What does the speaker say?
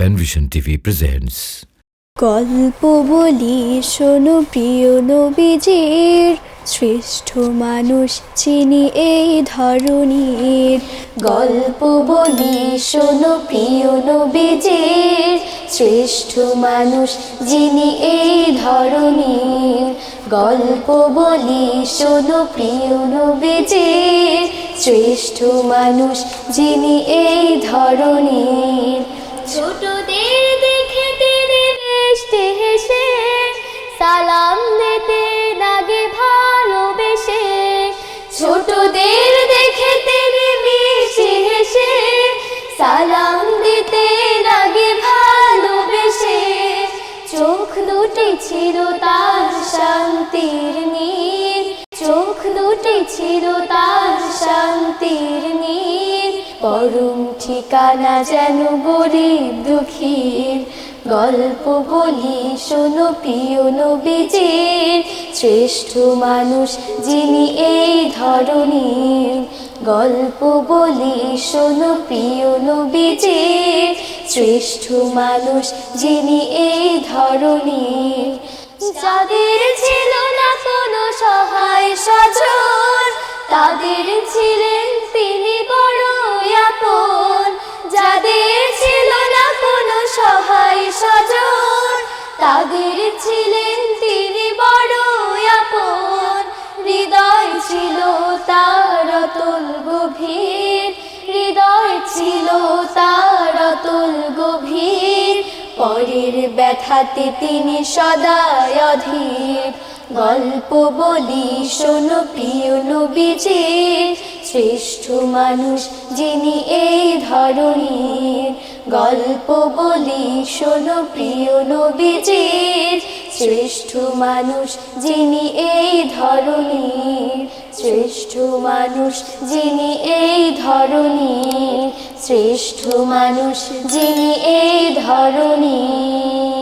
Panvision TV presents গল্প বলি, শোনো প্রিয় নবীজির। শ্রেষ্ঠ মানুষ চিনি এই ধরনীর গল্প বলি, শোনো প্রিয় নবীজির। শ্রেষ্ঠ মানুষ যিনি এই ধরনীর গল্প বলি, শোনো প্রিয় নবীজির। শ্রেষ্ঠ মানুষ যিনি এই ধরনীর ছোটদের দেখে তিনি মিষ্টি হেসে, সালাম দিতে লাগে ভালোবেসে। ছোটদের দেখে তিনি মিষ্টি হেসে, সালাম দিতে লাগে ভালোবেসে। চোখ দুটি ছিল তার শান্তির নীর চোখ দুটি ছিল তার শান্তির পরম ঠিকানা যেন গরিব দুঃখীর। গল্প বলি, শোনো প্রিয় নবীজির। শ্রেষ্ঠ মানুষ যিনি এই ধরনীর গল্প বলি, শোনো প্রিয় নবীজির। শ্রেষ্ঠ মানুষ যিনি এই ধরনীর যাদের ছিল না কোনো সহায় সজন তাদের ছিলেন তাদের ছিলেন তিনি বড় আপন। হৃদয় ছিল তার অতল গভীর। হৃদয় ছিল তার অতল গভীর। পরের ব্যথাতে তিনি সদায় অধীর। গল্প বলি, শোনো প্রিয় নবীজির। শ্রেষ্ঠ মানুষ যিনি এই ধরনীর গল্প বলি, শোনো প্রিয় নবীজির। শ্রেষ্ঠ মানুষ যিনি এই ধরনীর শ্রেষ্ঠ মানুষ যিনি এই ধরনীর শ্রেষ্ঠ মানুষ যিনি এই ধরনীর